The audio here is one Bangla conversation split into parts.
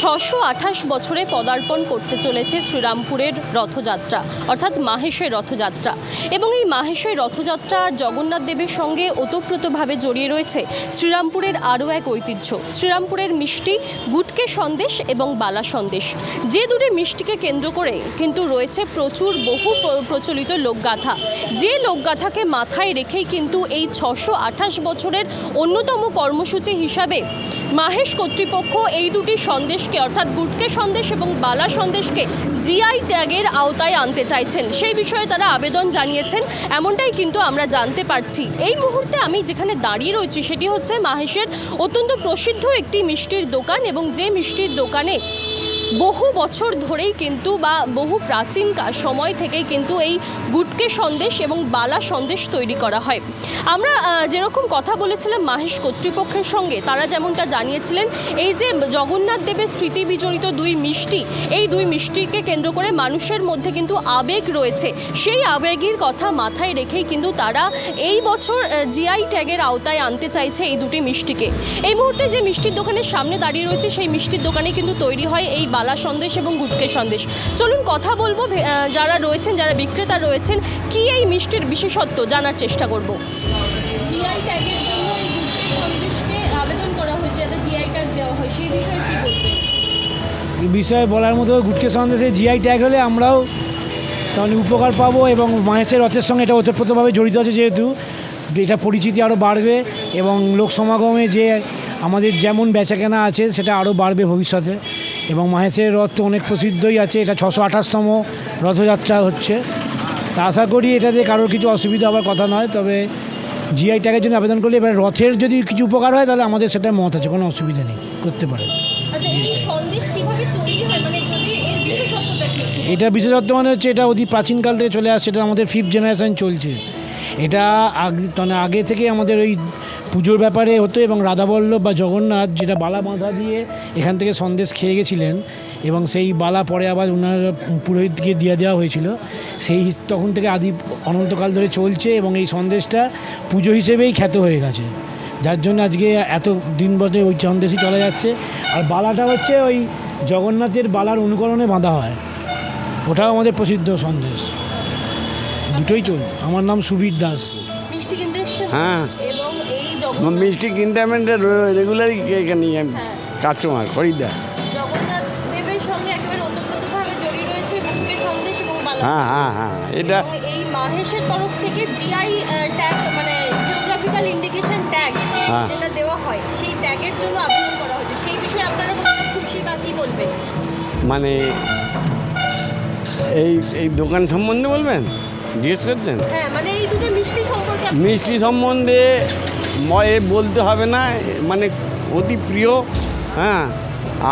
ছশো আঠাশ বছরে পদার্পণ করতে চলেছে শ্রীরামপুরের রথযাত্রা, অর্থাৎ মাহেশের রথযাত্রা। এবং এই মাহেশের রথযাত্রা আর জগন্নাথ দেবের সঙ্গে ওতপ্রোতভাবে জড়িয়ে রয়েছে শ্রীরামপুরের আরও এক ঐতিহ্য, শ্রীরামপুরের মিষ্টি গুটকে সন্দেশ এবং বালা সন্দেশ। যে দুটি মিষ্টিকে কেন্দ্র করে কিন্তু রয়েছে প্রচুর বহু প্র- প্রচলিত লোকগাথা। যে লোকগাথাকে মাথায় রেখেই কিন্তু এই ছশো আঠাশ বছরের অন্যতম কর্মসূচি হিসাবে মাহেশ কর্তৃপক্ষ এই দুটি সন্দেশকে, অর্থাৎ গুটকে সন্দেশ এবং বালা সন্দেশকে জিআই ট্যাগের আওতায় আনতে চাইছেন। সেই বিষয়ে তারা আবেদন জানিয়েছেন, এমনটাই কিন্তু আমরা জানতে পারছি। এই মুহূর্তে আমি যেখানে দাঁড়িয়ে রয়েছি সেটি হচ্ছে মাহেশের অত্যন্ত প্রসিদ্ধ একটি মিষ্টির দোকান এবং যে মিষ্টির দোকানে বহু বছর ধরেই কিন্তু বা বহু প্রাচীন সময় থেকেই কিন্তু এই গুটকে সন্দেশ এবং বালা সন্দেশ তৈরি করা হয়। আমরা যেরকম কথা বলেছিলাম মাহেশ কর্তৃপক্ষের সঙ্গে, তারা যেমনটা জানিয়েছিলেন, এই যে জগন্নাথ দেবের স্মৃতি বিজড়িত দুই মিষ্টি, এই দুই মিষ্টিকে কেন্দ্র করে মানুষের মধ্যে কিন্তু আবেগ রয়েছে। সেই আবেগের কথা মাথায় রেখেই কিন্তু তারা এই বছর জিআই ট্যাগের আওতায় আনতে চাইছে এই দুটি মিষ্টিকে। এই মুহূর্তে যে মিষ্টির দোকানের সামনে দাঁড়িয়ে রয়েছে, সেই মিষ্টির দোকানে কিন্তু তৈরি হয় এই বালা সন্দেশ এবং গুটকে সন্দেশ। চলুন কথা বলব যারা রয়েছেন যারা বিক্রেতা রয়েছেন কি এই মিষ্টির বিশেষত্ব জানার চেষ্টা করব? জিআই ট্যাগের জন্য এই গুটকে সন্দেশকে আবেদন করা হয়েছে যাতে জিআই ট্যাগ দেওয়া হয়। সেই বিষয়ে কি বলবেন? বিষয়ে বলার মতো গুটকে সন্দেশে জিআই ট্যাগ হলে আমরাও তাহলে উপকার পাবো এবং মাহেশের রথের সঙ্গে এটা ওতপ্রোতভাবে জড়িত আছে যেহেতু। এটা পরিচিতি আরও বাড়বে এবং লোক সমাগমে যে আমাদের যেমন বেচাকেনা আছে সেটা আরও বাড়বে ভবিষ্যতে। এবং মাহেশের রথ তো অনেক প্রসিদ্ধই আছে এটা ছশো আঠাশতম রথযাত্রা হচ্ছে। তা আশা করি এটাতে কারোর কিছু অসুবিধা হওয়ার কথা নয় তবে জিআই ট্যাগের জন্য আবেদন করলে এবার রথের যদি কিছু উপকার হয় তাহলে আমাদের সেটা মত আছে কোনো অসুবিধা নেই করতে পারে আচ্ছা মানে এটা বিশেষত্ব মানে হচ্ছে এটা অতি প্রাচীনকাল থেকে চলে আসছে এটা আমাদের ফিফথ জেনারেশন চলছে। এটা আগে মানে আগে থেকে আমাদের ওই পুজোর ব্যাপারে হতো এবং রাধাবল্লভ বা জগন্নাথ যেটা বালা বাঁধা দিয়ে এখান থেকে সন্দেশ খেয়ে গেছিলেন এবং সেই বালা পরে আবার ওনার পুরোহিতকে দিয়ে দেওয়া হয়েছিল। সেই তখন থেকে আদি অনন্তকাল ধরে চলছে এবং এই সন্দেশটা পুজো হিসেবেই খ্যাত হয়ে গেছে। যার জন্য আজকে এত দিন বছর ওই সন্দেশই চলে যাচ্ছে। আর বালাটা হচ্ছে ওই জগন্নাথের বালার অনুকরণে বাঁধা হয়। ওটাও আমাদের প্রসিদ্ধ সন্দেশ। দুটোই চল। আমার নাম সুবীর দাস। মিষ্টি কিনতে হ্যাঁ। এবং এই মিষ্টি কিনতে আমি রেগুলারই এখানে হ্যাঁ। কাস্টমার খরিদ্দার। জগন্নাথ দেবের সঙ্গে একেবারে ওতপ্রোতভাবে জড়িয়ে রয়েছে মুক্তি সন্দেশ এবং বালা হ্যাঁ হ্যাঁ হ্যাঁ। এটা এই মাহেশের তরফ থেকে জিআই ট্যাগ মানে জিওগ্রাফিক্যাল ইন্ডিকেশন ট্যাগ হ্যাঁ। যেটা দেওয়া হয় সেই ট্যাগের জন্য আবেদন করা হয়েছে। সেই বিষয়ে আপনারা কতটা খুশি বা কি বলবেন? মানে এই এই দোকান সম্বন্ধে বলবেন? জিজ্ঞেস করছেন? হ্যাঁ মানে মিষ্টি সম্বন্ধে ময়ে বলতে হবে না মানে অতি প্রিয় হ্যাঁ।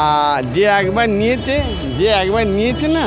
আর যে একবার নিয়েছে যে একবার নিয়েছে না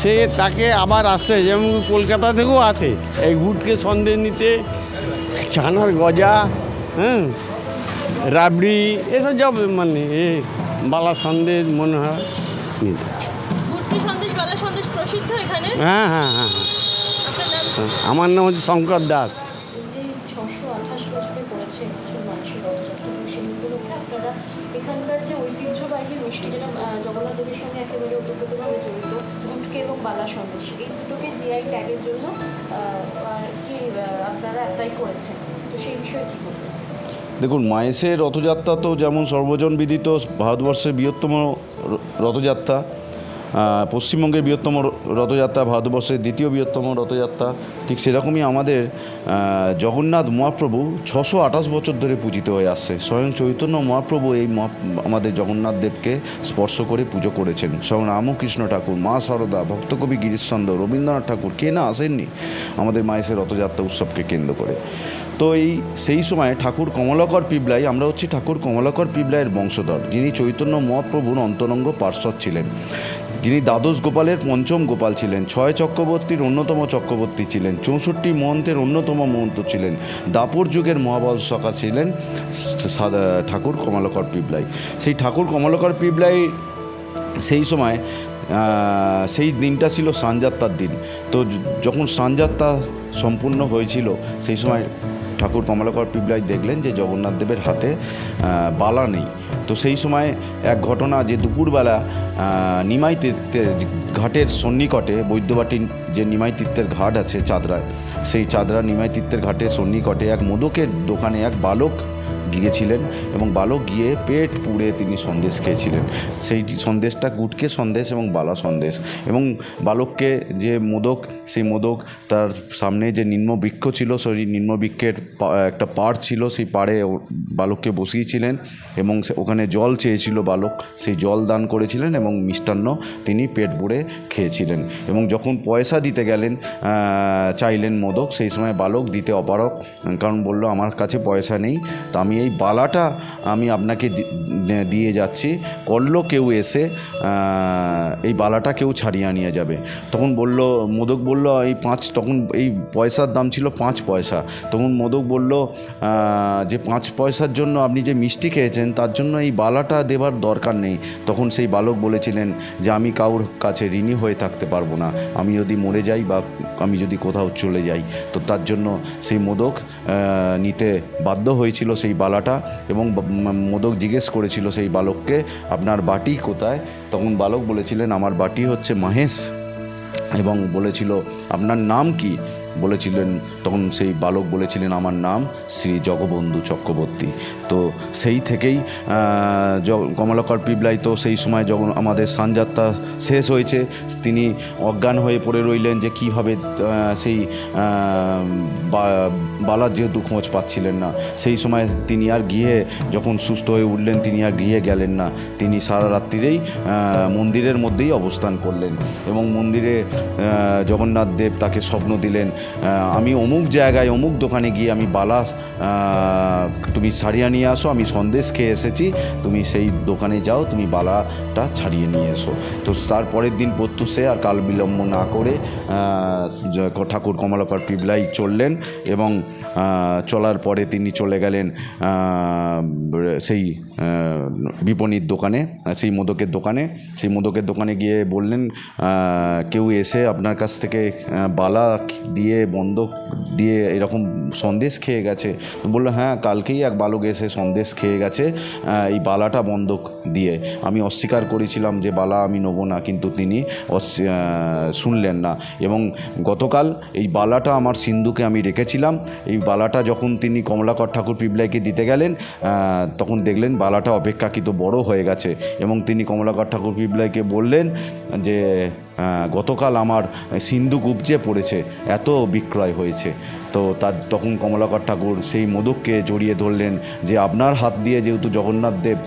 সে তাকে আবার আসছে যেমন কলকাতা থেকেও আসে। এই গুটকে সন্দেহ নিতে ছানার গজা হ্যাঁ রাবড়ি এসব যাব মানে এ বালা সন্দেশ মনে হয়। নিতে হ্যাঁ হ্যাঁ হ্যাঁ হ্যাঁ? আমার নাম হচ্ছে শঙ্কর দাস। দেখুন মায়েসের রথযাত্রা তো যেমন সর্বজন বিদিত ভারতবর্ষের বৃহত্তম রথযাত্রা। পশ্চিমবঙ্গের বৃহত্তম রথযাত্রা, ভারতবর্ষের দ্বিতীয় বৃহত্তম রথযাত্রা, ঠিক সেরকমই আমাদের জগন্নাথ মহাপ্রভু ছশো আঠাশ বছর ধরে পূজিত হয়ে আসছে। স্বয়ং চৈতন্য মহাপ্রভু এই আমাদের জগন্নাথ দেবকে স্পর্শ করে পুজো করেছেন। স্বয়ং রামকৃষ্ণ ঠাকুর, মা সারদা, ভক্তকবি গিরিশচন্দ্র, রবীন্দ্রনাথ ঠাকুর, কে না আসেননি, আমাদের মায়েসের রথযাত্রা উৎসবকে কেন্দ্র করে। তো এই, সেই সময় ঠাকুর কমলাকর পিবলাই, আমরা হচ্ছি ঠাকুর কমলাকর পিবলাইয়ের বংশধর, যিনি চৈতন্য মহাপ্রভুর অন্তরঙ্গ পার্শ্বদ ছিলেন। যিনি দ্বাদশ গোপালের পঞ্চম গোপাল ছিলেন, ছয় চক্রবর্তীর অন্যতম চক্রবর্তী ছিলেন, চৌষট্টি মহন্তের অন্যতম মহন্ত ছিলেন, দাপর যুগের মহাবৎসকা ছিলেন ঠাকুর কমলাকর পিবলাই। সেই ঠাকুর কমলাকর পিবলাই সেই সময় সেই দিনটা ছিল স্নানযাত্রার দিন। তো যখন স্নানযাত্রা সম্পূর্ণ হয়েছিল, সেই সময় ঠাকুর কমলাকর পিবলাই দেখলেন যে জগন্নাথ দেবের হাতে বালা নেই। তো সেই সময় এক ঘটনা যে দুপুরবেলা নিমাই তীর্থের ঘাটের সন্নিকটে বৈদ্যবাটি যে নিমাই তীর্থের ঘাট আছে চাঁদরায় সেই চাঁদরা নিমাই তীর্থের ঘাটের সন্নিকটে এক মোদকের দোকানে এক বালক গিয়েছিলেন এবং বালক গিয়ে পেট পুড়ে তিনি সন্দেশ খেয়েছিলেন। সেই সন্দেশটা গুটকে সন্দেশ এবং বালা সন্দেশ এবং বালককে যে মোদক, সেই মোদক তার সামনে যে নিম্ন বৃক্ষ ছিল, সেই নিম্ন বৃক্ষের একটা পাড় ছিল, সেই পাড়ে বালককে বসিয়েছিলেন এবং ওখানে জল চেয়েছিল বালক। সেই জল দান করেছিলেন এবং মিষ্টান্ন তিনি পেট ভরে খেয়েছিলেন এবং যখন পয়সা দিতে গেলেন চাইলেন মোদক, সেই সময় বালক দিতে অপারক কারণ বলল, আমার কাছে পয়সা নেই, তা আমি এই বালাটা আমি আপনাকে দিয়ে যাচ্ছি। করল কেউ এসে এই বালাটা কেউ ছাড়িয়ে নিয়ে যাবে। তখন বলল, মোদক বলল, এই পাঁচ, তখন এই পয়সার দাম ছিল পাঁচ পয়সা। তখন মোদক বলল যে পাঁচ পয়সার জন্য আপনি যে মিষ্টি খেয়েছেন, তার জন্য এই বালাটা দেবার দরকার নেই। তখন সেই বালক বলেছিলেন যে, আমি কারোর কাছে ঋণী হয়ে থাকতে পারব না। আমি যদি মরে যাই বা আমি যদি কোথাও চলে যাই, তো তার জন্য সেই মোদক নিতে বাধ্য হয়েছিল সেই বালাটা এবং মোদক জিজ্ঞেস করেছিল সেই বালককে, আপনার বাটি কোথায়? তখন বালক বলেছিলেন, আমার বাটি হচ্ছে মাহেশ। এবং বলেছিল, আপনার নাম কি? বলেছিলেন, তখন সেই বালক বলেছিলেন, আমার নাম শ্রী জগবন্ধু চক্রবর্তী। তো সেই থেকেই কমলাকর পিবলাই তো সেই সময় যখন আমাদের সানযাত্রা শেষ হয়েছে, তিনি অজ্ঞান হয়ে পড়ে রইলেন যে কীভাবে সেই বালার যেহেতু খোঁজ পাচ্ছিলেন না, সেই সময় তিনি আর গিয়ে যখন সুস্থ হয়ে উঠলেন, তিনি আর গিয়ে গেলেন না। তিনি সারা রাত্রিরেই মন্দিরের মধ্যেই অবস্থান করলেন এবং মন্দিরে জগন্নাথ দেব তাকে স্বপ্ন দিলেন আমি অমুক জায়গায়, অমুক দোকানে গিয়ে আমি বালা তুমি ছাড়িয়ে নিয়ে আসো, আমি সন্দেশ খেয়ে এসেছি, তুমি সেই দোকানে যাও, তুমি বালাটা ছাড়িয়ে নিয়ে এসো। তো তার পরের দিন প্রত্যুষে আর কাল বিলম্ব না করে ঠাকুর কমলাকর পিবলাই চললেন এবং চলার পরে তিনি চলে গেলেন সেই বিপণীর দোকানে, সেই মোদকের দোকানে। সেই মোদকের দোকানে গিয়ে বললেন কেউ এসে আপনার কাছ থেকে বালা দিয়ে বন্ধক দিয়ে এরকম সন্দেশ খেয়ে গেছে। তো বলল হ্যাঁ কালকেই এক বালক এসে সন্দেশ খেয়ে গেছে এই বালাটা বন্ধক দিয়ে। আমি অস্বীকার করেছিলাম যে, বালা আমি নেব না। কিন্তু তিনি শুনলেন না। এবং গতকাল এই বালাটা আমার সিন্ধুকে আমি রেখেছিলাম। এই বালাটা যখন তিনি কমলাকর ঠাকুর পিবলাইকে দিতে গেলেন তখন দেখলেন বালাটা অপেক্ষাকৃত বড় হয়ে গেছে। এবং তিনি কমলাকর ঠাকুর পিবলাইকে বললেন যে গতকাল আমার সিন্ধুক উপজে পড়েছে এত বিক্রয় হয়েছে। তো তার তখন কমলাকর ঠাকুর সেই মোদককে জড়িয়ে ধরলেন যে আপনার হাত দিয়ে যেহেতু জগন্নাথ দেব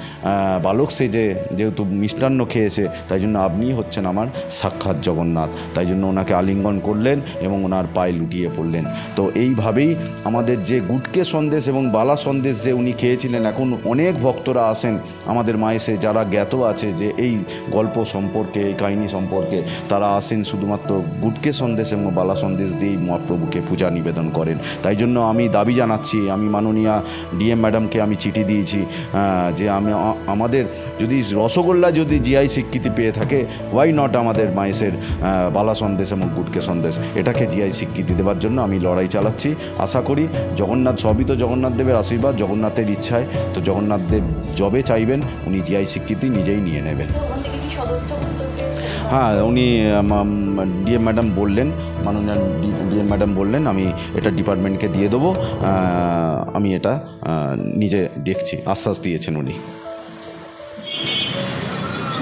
বালক সেজে যেহেতু মিষ্টান্ন খেয়েছে, তাই জন্য আপনিই হচ্ছেন আমার সাক্ষাৎ জগন্নাথ। তাই জন্য ওনাকে আলিঙ্গন করলেন এবং ওনার পায়ে লুটিয়ে পড়লেন। তো এইভাবেই আমাদের যে গুটকে সন্দেশ এবং বালা সন্দেশ যে উনি খেয়েছিলেন, এখন অনেক ভক্তরা আসেন আমাদের মায়েসে যারা জ্ঞাত আছে যে এই গল্প সম্পর্কে, এই কাহিনী সম্পর্কে, তারা আসেন শুধুমাত্র গুটকে সন্দেশ এবং বালা সন্দেশ দিয়েই মহাপ্রভুকে পূজা নিবেদন করেন। তাই জন্য আমি দাবি জানাচ্ছি আমি মাননীয়া ডিএম ম্যাডামকে আমি চিঠি দিয়েছি যে আমি আমাদের যদি রসগোল্লা যদি জিআই স্বীকৃতি পেয়ে থাকে হোয়াই নট আমাদের মায়েসের বালা সন্দেশ এবং গুটকে সন্দেশ? এটাকে জিআই স্বীকৃতি দেওয়ার জন্য আমি লড়াই চালাচ্ছি। আশা করি জগন্নাথ সবই তো জগন্নাথ দেবের আশীর্বাদ জগন্নাথের ইচ্ছায়। তো জগন্নাথ দেব যবে চাইবেন উনি জিআই স্বীকৃতি নিজেই নিয়ে নেবেন। হ্যাঁ উনি ডিএম ম্যাডাম বললেন মাননীয় ডিএম ম্যাডাম বললেন, আমি এটা ডিপার্টমেন্টকে দিয়ে দেবো। আমি এটা নিজে দেখছি, আশ্বাস দিয়েছেন উনি।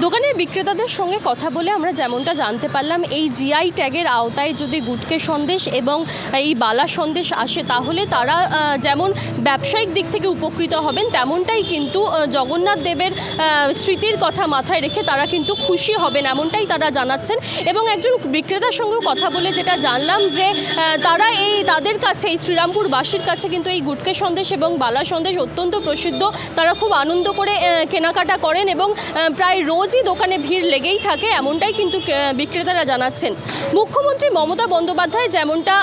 দোকানের বিক্রেতাদের সঙ্গে কথা বলে আমরা যেমনটা জানতে পারলাম, এই জিআই ট্যাগের আওতায় যদি গুটকে সন্দেশ এবং এই বালা সন্দেশ আসে, তাহলে তারা যেমন ব্যবসায়িক দিক থেকে উপকৃত হবেন, তেমনটাই কিন্তু জগন্নাথ দেবের স্মৃতির কথা মাথায় রেখে তারা কিন্তু খুশি হবেন, এমনটাই তারা জানাচ্ছেন। এবং একজন বিক্রেতার সঙ্গেও কথা বলে যেটা জানলাম যে তারা এই তাদের কাছে, এই শ্রীরামপুরবাসীর কাছে কিন্তু এই গুটকে সন্দেশ এবং বালা সন্দেশ অত্যন্ত প্রসিদ্ধ। তারা খুব আনন্দ করে কেনাকাটা করেন এবং প্রায় রোজই দোকানে দোকানে ভিড় লেগেই থাকে, এমনটাই কিন্তু বিক্রেতারা জানাচ্ছেন। মুখ্যমন্ত্রী মমতা বন্দ্যোপাধ্যায় যেমনটা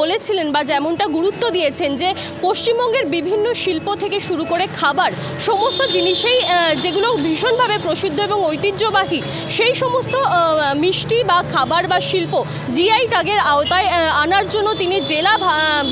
বলেছিলেন বা যেমনটা গুরুত্ব দিয়েছেন যে, পশ্চিমবঙ্গের বিভিন্ন শিল্প থেকে শুরু করে খাবার, সমস্ত জিনিসেই যেগুলো ভীষণভাবে প্রসিদ্ধ এবং ঐতিহ্যবাহী, সেই সমস্ত মিষ্টি বা খাবার বা শিল্প জিআই ট্যাগের আওতায় আনার জন্য তিনি জেলা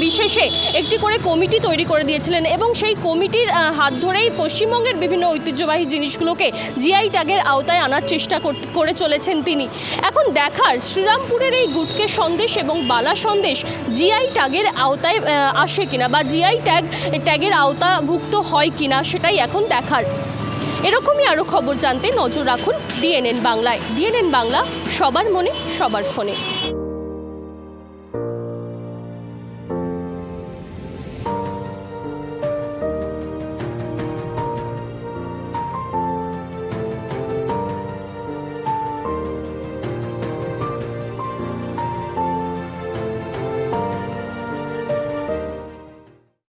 বিশেষে একটি করে কমিটি তৈরি করে দিয়েছিলেন এবং সেই কমিটির হাত ধরেই পশ্চিমবঙ্গের বিভিন্ন ঐতিহ্যবাহী জিনিসগুলোকে জিআই ট্যাগের আওতায় আনার চেষ্টা কর- চলেছেন তিনি। এখন দেখার শ্রীরামপুরের এই গুটকে সন্দেশ এবং বালা সন্দেশ জিআই ট্যাগের আওতায় আসে কিনা বা জিআই ট্যাগ, ট্যাগের আওতাভুক্ত হয় কিনা সেটাই এখন দেখার। এরকমই আরও খবর জানতে নজর রাখুন ডিএনএন বাংলায়। ডিএনএন বাংলা, সবার মনে, সবার ফোনে।